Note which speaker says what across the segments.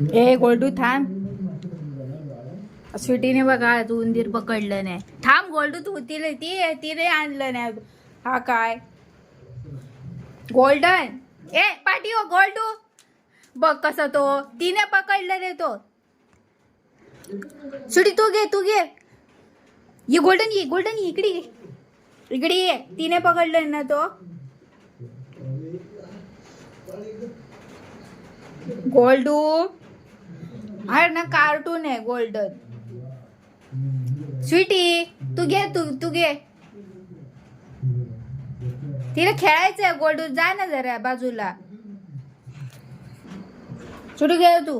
Speaker 1: ए गोल्डू थांब. स्वीटीने बघा तू उंदीर पकडलं नाही. थांब गोल्डू तू तिने ती तिने आणलं नाही. हा काय? गोल्डन. ए पाठी हो गोल्डू. बघ कसा तो. तिने पकडलं रे तो. सुटी तू घे तू घे. ये गोल्डन ये गोल्डन ये इकडे ये. इकडे ये. तिने पकडलं ना तो. गोल्डू. आहे ना कार्टून आहे गोल्डन स्वीटी तू घे तू तू घे. तिला खेळायचंय गोल्डन जा ना जरा बाजूला. छोटू घे तू.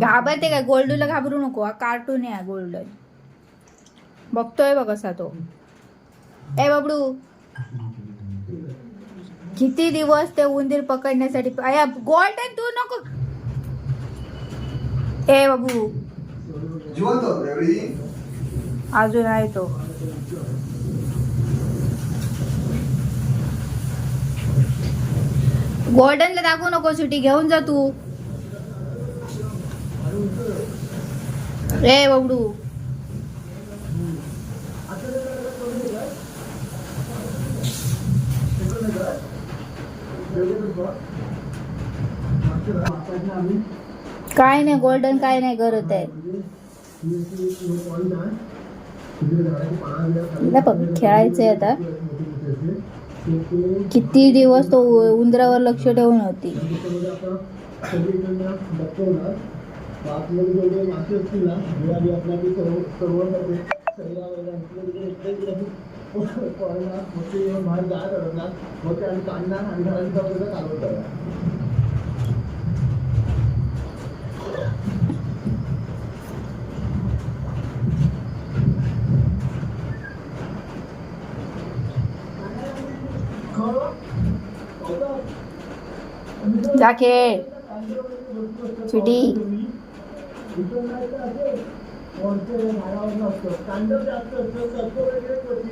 Speaker 1: घाबरते काय? गोल्डूला घाबरू नको हा कार्टून आहे गोल्डन बघतोय बघ कसा तो. ए बाबडू. किती दिवस ते उंदीर पकडण्यासाठी अया गोल्डन तू नको. ए बाबू. अजून आहे तो. गोल्डनला दाखवू नको सुटी घेऊन जा तू. ए बाबडू. काय नाही गोल्डन काय नाही करत आहे. बघ खेळायचंय आता. किती दिवस तो उंदरावर लक्ष ठेवून होती. जा खेळ सुटी
Speaker 2: असं याच्यावर काहीतरी आणि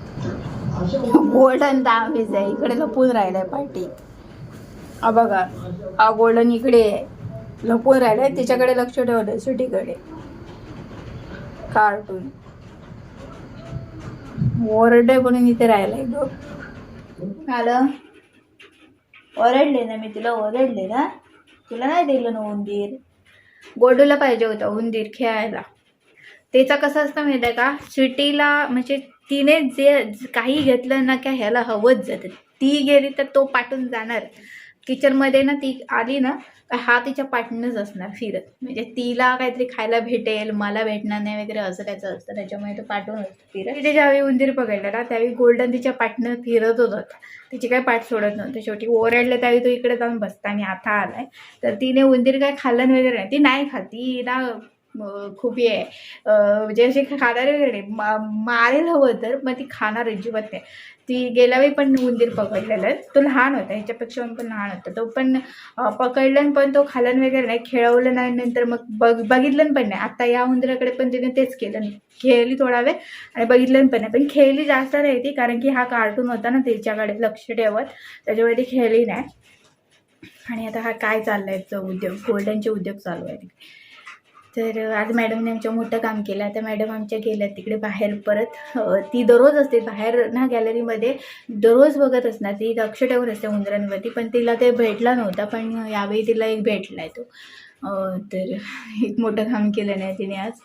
Speaker 1: गोल्डन दामीच आहे इकडे लपून राहिलाय पार्टी हा बघा हा गोल्डन इकडे आहे. लपून राहिलाय तिच्याकडे लक्ष ठेवलंय सुटीकडे. कार्टून ओरडे म्हणून इथे राहिलाय ग. आलं? ओरडले ना मी तुला ओरडले ना. तुला नाही दिलं ना उंदीर? गोडूला पाहिजे होता उंदीर खेळायला. त्याचा कसं असतं माहिती आहे का? सिटीला म्हणजे तिने जे काही घेतलं ना का ह्याला हवंच जातं. ती गेली तर तो पाठून जाणार. किचनमध्ये ना ती आली ना हा तिच्या पाठणंच असणार फिरत. म्हणजे तिला काहीतरी खायला भेटेल मला भेटणार नाही वगैरे असं त्याचं असतं. त्याच्यामुळे तो पाठवून असतो फिरत. तिथे ज्यावेळी उंदीर पकडला ना त्यावेळी गोल्डन तिच्या पाठनं फिरत होता. तिची काही पाठ सोडत नव्हतं. शेवटी ओरडलं त्यावेळी तो इकडे जाऊन बसता आणि आता आलाय. तर तिने उंदीर काय खाल्लं वगैरे नाही. ती नाही खात. ती ना खूप हे आहे. म्हणजे असे खाणार वगैरे मा- मारेल हवं तर मग ती खाणार अजिबात नाही. ती गेल्या वेळी पण उंदीर पकडलेला आहे. तो लहान होता. ह्याच्यापेक्षा पण लहान होता. तो पण पकडलं पण तो खालन वगैरे नाही. खेळवलं नाही. नंतर मग बघ बघितलं पण नाही. आता या उंदराकडे पण तिने तेच केलं. खेळली थोडा वेळ आणि बघितलं पण नाही. पण खेळली जास्त नाही ती. कारण की हा कार्टून होता ना तिच्याकडे लक्ष ठेवत. त्याच्यामुळे ती खेळली नाही. आणि आता हा काय चाललाय? तो उद्योग. गोल्डनचे उद्योग चालू आहेत. तर आज मॅडमने आमच्या मोठं काम केलं. आता मॅडम आमच्या गेल्या तिकडे बाहेर परत. ती दररोज असते. बाहेर ना गॅलरीमध्ये दररोज बघत असणार. ती लक्ष ठेवून असते उंदरांवरती पण तिला ते भेटला नव्हता पण यावेळी तिला एक भेटला आहे तो. तर एक मोठं काम केलं नाही तिने आज.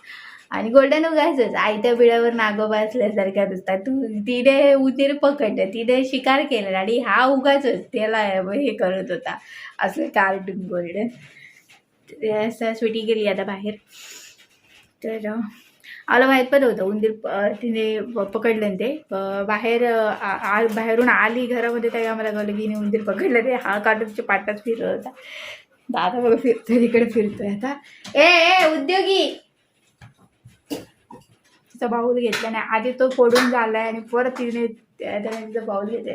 Speaker 1: आणि गोल्डन उगायचंच आयत्या बिळावर नागोबा असल्यासारख्या दिसतात तू तिने उंदीर पकडलं तिने शिकार केला आणि हा उगायचंच त्याला हे करत होता. असं कार्टून गोल्डन. स्वीटी गेली आता बाहेर. तर आलं माहीत पण होतं. उंदीर तिने पकडलं ते. बाहेर आ- बाहेरून आली घरामध्ये तेव्हा आम्हाला कळलं की हिने उंदीर पकडलं ते. हा काटूनच्या पाटात फिरत होता. दादा बघा फिरतोय तिकडे फिरतोय आता. ए ए उद्योगी! तिचा बाऊल घेतला नाही. आधी तो फोडून झालाय आणि परत तिने त्याने तिचा बाऊल घेतला